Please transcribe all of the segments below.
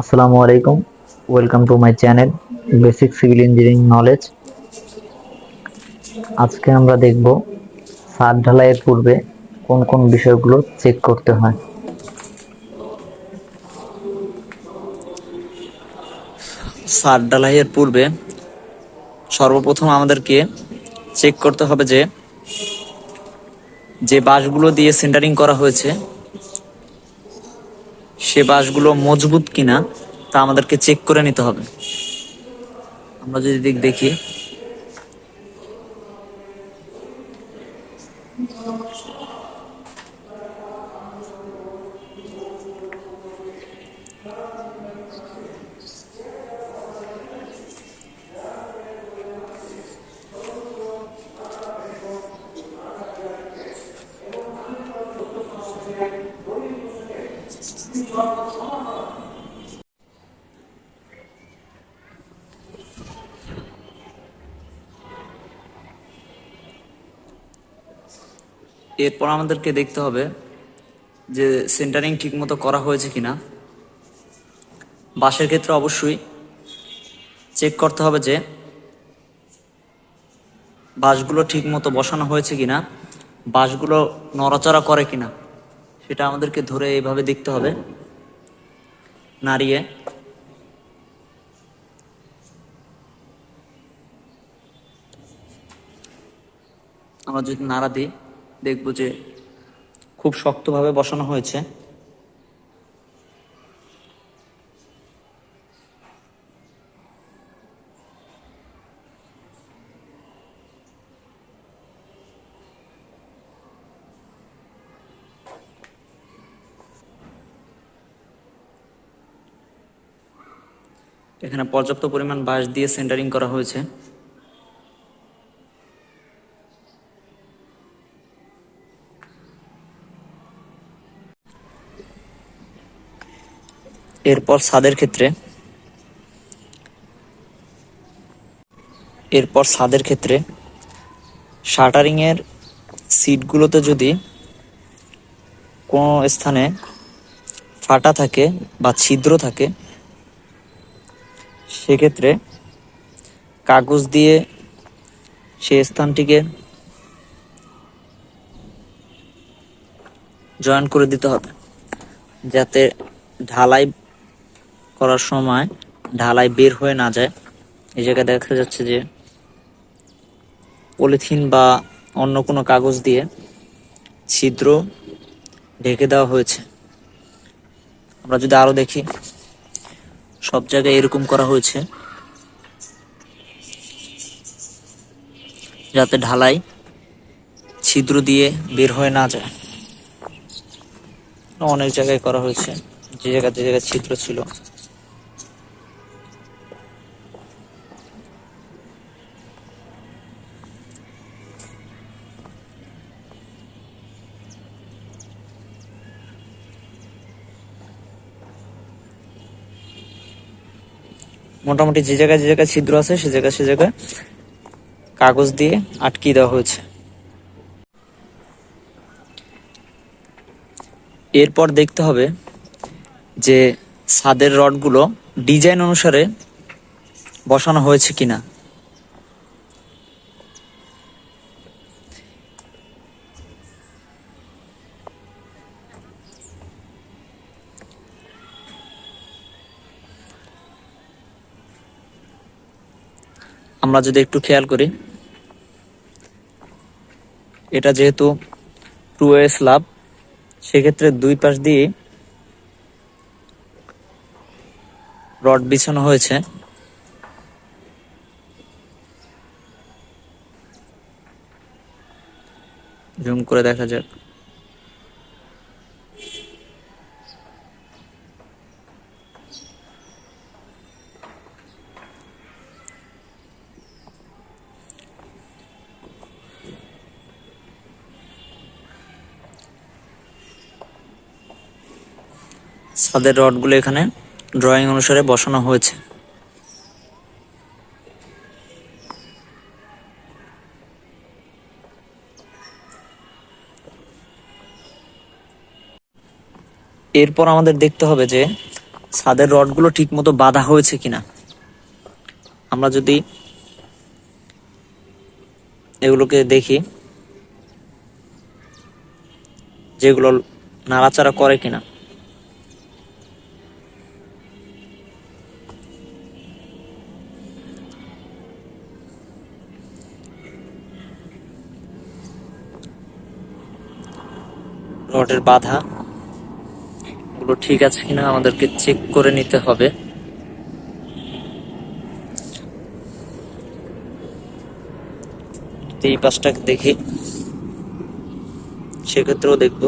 আসসালামু আলাইকুম। Welcome to my channel basic civil engineering knowledge আজকে আমরা দেখব ছাদ ঢালাইয়ের পূর্বে কোন কোন বিষয়গুলো চেক করতে হয়। সার ঢালাইয়ের পূর্বে সর্বপ্রথম আমাদেরকে চেক করতে হবে যে যে বাঁশগুলো দিয়ে সেন্টারিং করা হয়েছে সে বাঁশগুলো মজবুত কিনা তা আমাদেরকে চেক করে নিতে হবে। আমরা যদি দিক দেখি। এরপর আমাদেরকে দেখতে হবে যে সেন্টারিং ঠিকমতো করা হয়েছে কিনা। বাসের ক্ষেত্রে অবশ্যই চেক করতে হবে যে বাসগুলো ঠিকমতো বসানো হয়েছে কিনা বাসগুলো নড়াচড়া করে কিনা। সেটা আমাদেরকে ধরে এভাবে দেখতে হবে। নাড়িয়ে। আমরা যদি নাড়া দিই, দেখব যে খুব শক্তভাবে বসানো হয়েছে। এখানে পর্যাপ্ত পরিমাণ বাঁশ দিয়ে সেন্টারিং করা হয়েছে। এরপর ছাদের ক্ষেত্রে, এরপর ছাদের ক্ষেত্রে শাটারিং এর সিটগুলোতে যদি কোনো স্থানে ফাটা থাকে বা ছিদ্র থাকে সেক্ষেত্রে কাগজ দিয়ে সেই স্থানটিকে জয়েন করে দিতে হবে। যাতে ঢালাই করার সময় ঢালাই বের হয়ে না যায়। এই জায়গায় দেখা যাচ্ছে যে পলিথিন বা অন্য কোনো কাগজ দিয়ে ছিদ্র ঢেকে দেওয়া হয়েছে। আমরা যদি আরও দেখি সব জায়গায় এরকম করা হয়েছে। যাতে ঢালাই ছিদ্র দিয়ে বের হয়ে না যায়। অনেক জায়গায় করা হয়েছে। যে জায়গা যে জায়গায় ছিদ্র ছিল। মোটামুটি যে জায়গায় যে জায়গায় ছিদ্র আছে, সে জায়গায় সে জায়গায় কাগজ দিয়ে আটকিয়ে দেওয়া হয়েছে। এরপর দেখতে হবে যে ছাদের রডগুলো ডিজাইন অনুসারে বসানো হয়েছে কিনা। আমরা যদি একটু খেয়াল করি, এটা যেহেতু টু ওয়ে স্ল্যাব সেক্ষেত্রে দুই পাশ দিয়ে রড বিছানো হয়েছে। জুম করে দেখা যাক। ছাদের রডগুলো এখানে ড্রয়িং অনুসারে বসানো হয়েছে। এরপর আমাদের দেখতে হবে যে ছাদের রডগুলো ঠিক মতো বাঁধা হয়েছে কিনা। আমরা যদি এগুলোকে দেখি, যেগুলো নাড়াচাড়া করে কিনা। রডের বাধা। গুলো ঠিক আছে কিনা আমাদেরকে চেক করে নিতে হবে। এই পাশটা দেখি, সেক্ষেত্রেও দেখব।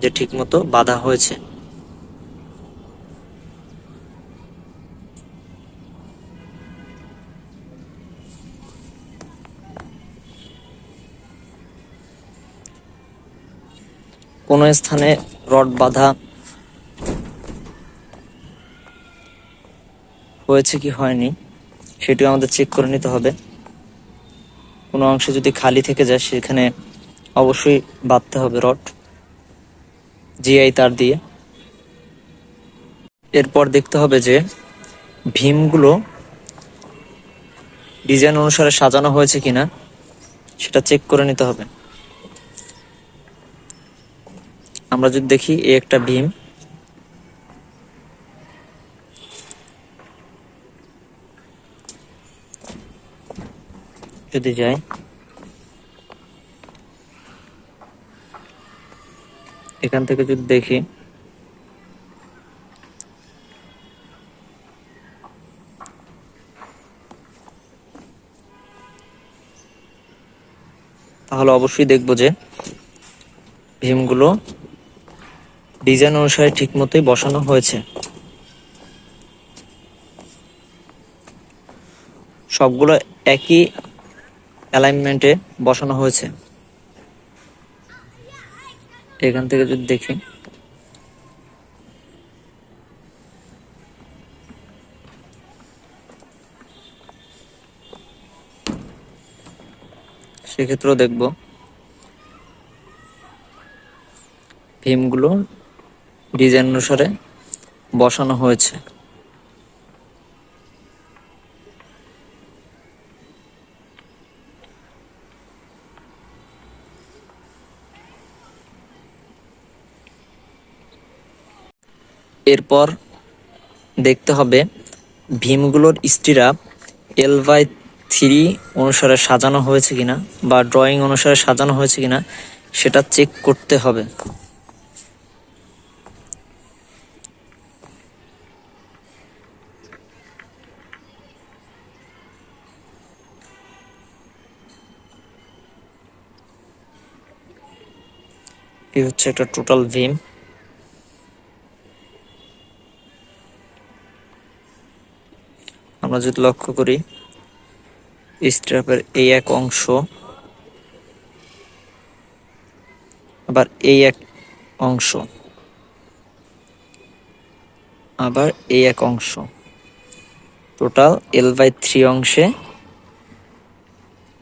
যে ঠিক মতো বাধা হয়েছে। কোনো স্থানে রড বাঁধা হয়েছে কি হয়নি, সেটিও আমাদের চেক করে নিতে হবে। কোনো অংশে যদি খালি থেকে যায়, সেখানে অবশ্যই বাঁধতে হবে রড জিআই তার দিয়ে। এরপর দেখতে হবে যে ভীমগুলো ডিজাইন অনুসারে সাজানো হয়েছে কিনা, সেটা চেক করে নিতে হবে। আমরা যদি দেখি এই একটা ভীম। যদি যাই। এখান থেকে যদি দেখি। তাহলে অবশ্যই দেখব যে ভীমগুলো ডিজাইন অনুসারে ঠিক মতোই বসানো হয়েছে। সবগুলো একই অ্যালাইনমেন্টে বসানো হয়েছে। এখান থেকে যদি দেখি। সেক্ষেত্রেও দেখব। ভীমগুলো ডিজাইন অনুসারে বসানো হয়েছে। এরপর দেখতে হবে ভীমগুলোর স্টিরাপ এল বাই থ্রি অনুসারে সাজানো হয়েছে কিনা বা ড্রয়িং অনুসারে সাজানো হয়েছে কিনা, সেটা চেক করতে হবে। এই হচ্ছে একটা টোটাল ভিম আমরা যদি লক্ষ্য করি স্ট্র্যাপের এই এক অংশ, আবার এই এক অংশ, আবার এই এক অংশ। টোটাল এল বাই থ্রি অংশে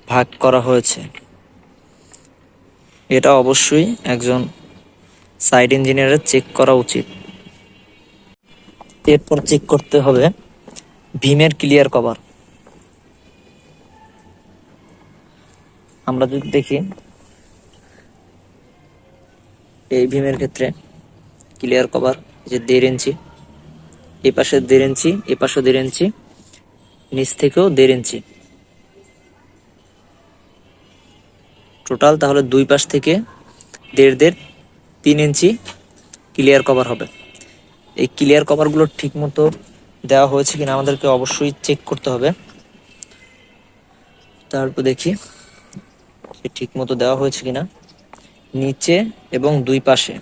ভাগ করা হয়েছে। এটা অবশ্যই একজন সাইড ইঞ্জিনিয়ারের চেক করা উচিত। এরপর চেক করতে হবে ভীমের ক্লিয়ার কভার। আমরা যদি দেখি, এই ভীমের ক্ষেত্রে ক্লিয়ার কভার যে দেড় ইঞ্চি এই পাশে দেড় ইঞ্চি এ পাশে দেড় ইঞ্চি, নিচ থেকেও দেড় ইঞ্চি। টোটাল তাহলে দুই পাশ থেকে দেড় দেড় তিন ইঞ্চি ক্লিয়ার কভার হবে। এই ক্লিয়ার কভারগুলো ঠিক মতো দেওয়া হয়েছে কিনা আমাদেরকে অবশ্যই চেক করতে হবে। তারপর দেখি যে ঠিক মতো দেওয়া হয়েছে কিনা। নিচে এবং দুই পাশে।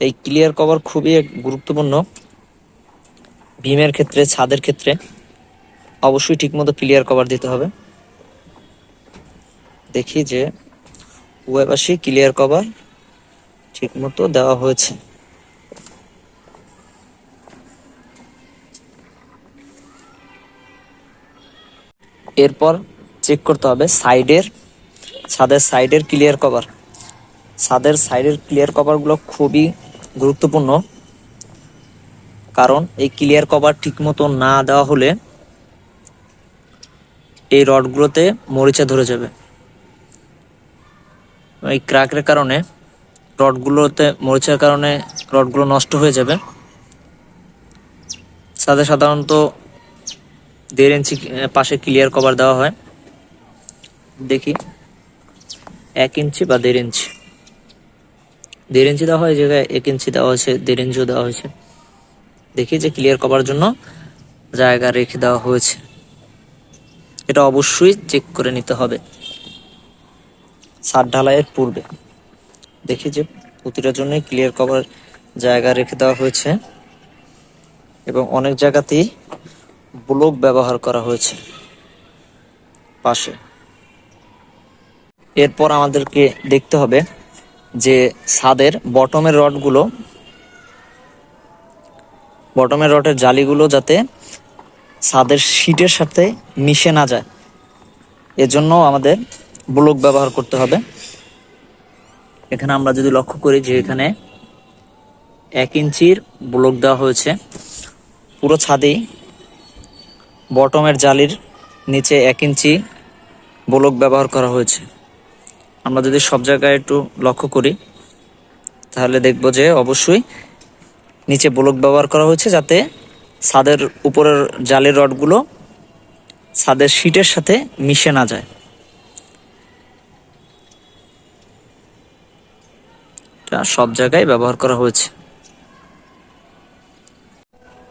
এই ক্লিয়ার কভার খুবই গুরুত্বপূর্ণ। ভীমের ক্ষেত্রে, ছাদের ক্ষেত্রে অবশ্যই ঠিকমতো ক্লিয়ার কভার দিতে হবে। দেখি যে পাশে ক্লিয়ার কভার ঠিক মতো দেওয়া হয়েছে। এরপর চেক করতে হবে সাইডের ছাদের সাইডের ক্লিয়ার কভার ছাদের সাইডের ক্লিয়ার কভারগুলো খুবই গুরুত্বপূর্ণ। কারণ এই ক্লিয়ার কভার ঠিকমতো না দেওয়া হলে এই রডগুলোতে মরিচা ধরে যাবে। এই ক্র্যাকের কারণে রডগুলোতে মরিচার কারণে রডগুলো নষ্ট হয়ে যাবে। সাথে সাধারণত দেড় ইঞ্চি পাশে ক্লিয়ার কভার দেওয়া হয়। দেখি। এক ইঞ্চি বা দেড় ইঞ্চি। দেড় ইঞ্চি দেওয়া হয় জায়গায় এক ইঞ্চি দেওয়া হয়েছে, দেড় ইঞ্চিও দেওয়া হয়েছে। দেখি যে ক্লিয়ার কভার জন্য জায়গা রেখে দেওয়া হয়েছে। এটা অবশ্যই চেক করে নিতে হবে। ছাদ ঢালাইয়ের পূর্বে। দেখি যে প্রতিটার জন্য ক্লিয়ার কভার জায়গা রেখে দেওয়া হয়েছে এবং অনেক জায়গাতেই ব্লক ব্যবহার করা হয়েছে পাশে। এরপর আমাদেরকে দেখতে হবে যে ছাদের বটমের রডগুলো বটমের রডের জালিগুলো যাতে ছাদের শীটের সাথে মিশে না যায়। এজন্য আমাদের ব্লক ব্যবহার করতে হবে। এখানে আমরা যদি লক্ষ্য করি যে এখানে এক ইঞ্চির ব্লক দেওয়া হয়েছে, পুরো ছাদেই বটমের জালির নিচে এক ইঞ্চি ব্লক ব্যবহার করা হয়েছে। আমরা যদি সব জায়গায় একটু লক্ষ্য করি, তাহলে দেখব যে অবশ্যই নিচে ব্লক ব্যবহার করা হয়েছে যাতে ছাদের উপরের জালের রডগুলো ছাদের শীটের সাথে মিশে না যায়। এটা সব জায়গায় ব্যবহার করা হয়েছে।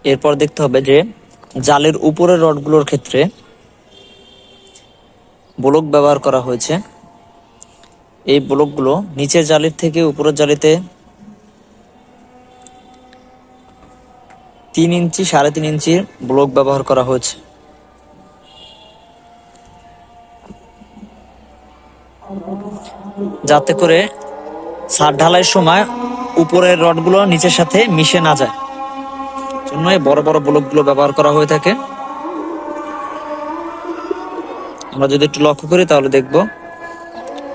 এরপর দেখতে হবে যে জালের উপরের রডগুলোর ক্ষেত্রে ব্লক ব্যবহার করা হয়েছে। এই ব্লকগুলো নিচের জালির থেকে উপরের জালিতে তিন ইঞ্চি সাড়ে তিন ইঞ্চির ব্লক ব্যবহার করা হয়েছে। যাতে করে ছাদ ঢালাইয়ের সময় উপরের রডগুলো নিচের সাথে মিশে না যায়। জন্য এই বড় বড় ব্লকগুলো ব্যবহার করা হয়ে থাকে। আমরা যদি একটু লক্ষ্য করি তাহলে দেখব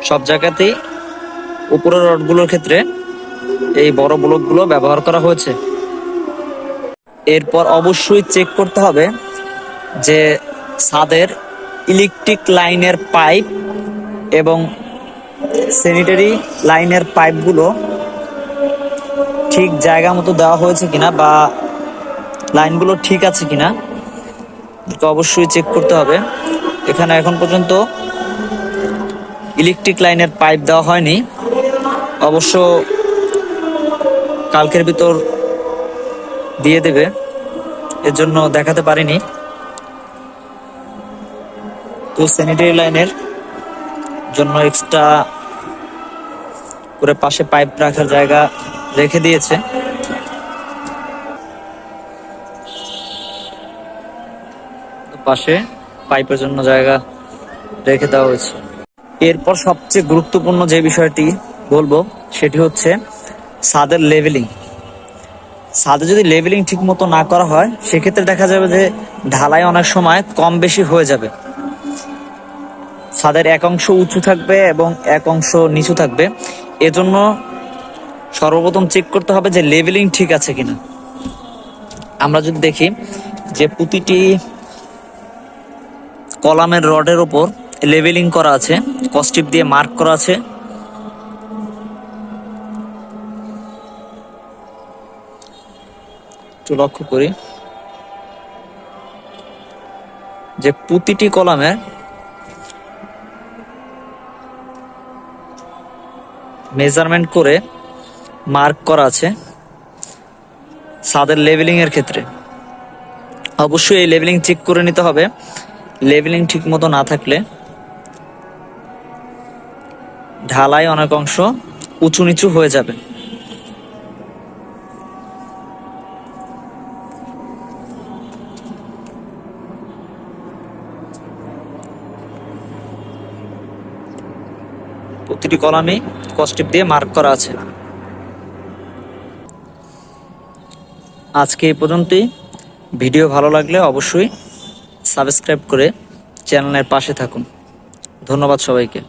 সব জায়গাতেই উপরের রডগুলোর ক্ষেত্রে এই বড় ব্লকগুলো ব্যবহার করা হয়েছে। এরপর অবশ্যই চেক করতে হবে যে ছাদের ইলেকট্রিক লাইনের পাইপ এবং স্যানিটারি লাইনের পাইপগুলো ঠিক জায়গা মতো দেওয়া হয়েছে কিনা বা লাইনগুলো ঠিক আছে কিনা অবশ্যই চেক করতে হবে। এখানে এখন পর্যন্ত ইলেকট্রিক লাইনের পাইপ দেওয়া হয়নি। অবশ্য কালকের ভিতর দিয়ে দেবে, এর জন্য দেখাতে পারিনি। তো স্যানিটারি লাইনের জন্য এক্সট্রা করে পাশে পাইপ রাখার জায়গা রেখে দিয়েছে। পাশে পাইপের জন্য জায়গা রেখে দেওয়া হয়েছে। এরপর সবচেয়ে গুরুত্বপূর্ণ যে বিষয়টি বলব, সেটি হচ্ছে ছাদের লেভেলিং ছাদে যদি লেভেলিং ঠিক মতো না করা হয়, সেক্ষেত্রে দেখা যাবে যে ঢালাই অনেক সময় কম বেশি হয়ে যাবে। ছাদের এক অংশ উঁচু থাকবে এবং এক অংশ নিচু থাকবে। এজন্য সর্বপ্রথম চেক করতে হবে যে লেভেলিং ঠিক আছে কিনা। আমরা যদি দেখি যে প্রতিটি কলামের রডের ওপর লেভেলিং করা আছে কস্টিপ দিয়ে মার্ক করা আছে। একটু লক্ষ্য করি যে প্রতিটি কলামে মেজারমেন্ট করে মার্ক করা আছে ছাদের লেভেলিং এর ক্ষেত্রে। অবশ্যই এই লেভেলিং চেক করে নিতে হবে। লেভেলিং ঠিক মতো না থাকলে ঢালাই অনেক অংশ উঁচু নিচু হয়ে যাবে। প্রতিটি কলামে কস্টিপ দিয়ে মার্ক করা আছে। আজকে এই পর্যন্তই। ভিডিও ভালো লাগলে অবশ্যই সাবস্ক্রাইব করে চ্যানেলের পাশে থাকুন। ধন্যবাদ সবাইকে।